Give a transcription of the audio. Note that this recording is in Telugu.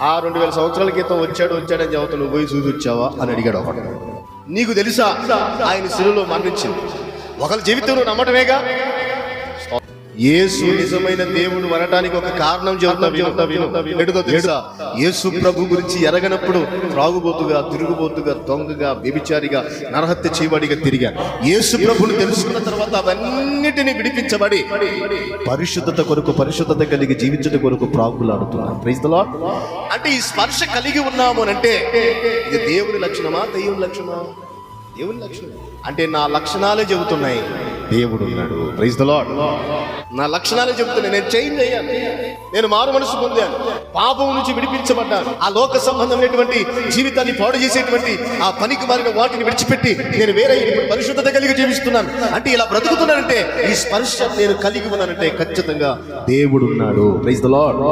ఆ రెండు వేల సంవత్సరాల క్రితం వచ్చాడు వచ్చాడని చెబుతా నువ్వు పోయి చూసి వచ్చావా? అని అడిగాడు ఒకడు. నీకు తెలుసా? ఆయన శిలువలో మరణించింది. ఒకరి జీవితంలో నమ్మటమేగా? యేసు నిజమైన దేవుడు అనటానికి ఒక కారణం చెబుతా వినుతా తెలుసా? యేసు ప్రభు గురించి ఎరగనప్పుడు త్రాగుబోతుగా తిరుగుబోతుగా దొంగగా వ్యభిచారిగా నరహత్య చేయబడిగా తిరిగారు యేసు ప్రభుని తెలుసుకున్న తర్వాత అవన్నిటిని విడిపించబడి పరిశుద్ధత కొరకు పరిశుద్ధత కలిగి జీవించడం కొరకు ప్రాగులాడుతున్నారు ప్రైజ్ అంటే ఈ స్పర్శ కలిగి ఉన్నాము అని అంటే ఇది దేవుని లక్షణమా దైవం లక్షణమా? దేవుని లక్షణం. అంటే నా లక్షణాలే చెబుతున్నాయి. దేవుడు ఉన్నాడు. ప్రైజ్ ద లార్డ్ నా లక్షణాలే చెప్తున్నాను నేను చేంజ్ అయ్యాను నేను మారు మనసు పొందాను. పాపం నుంచి విడిపించబడ్డాను. ఆ లోక సంబంధమైనటువంటి జీవితాన్ని పాడు చేసేటువంటి ఆ పనికి మారిన వాటిని విడిచిపెట్టి నేను వేరే పరిశుద్ధత కలిగి జీవిస్తున్నాను. అంటే ఇలా బ్రతుకుతున్నానంటే ఈ స్పర్శ నేను కలిగి ఉన్నానంటే ఖచ్చితంగా దేవుడు ఉన్నాడు ప్రైజ్ ద లార్డ్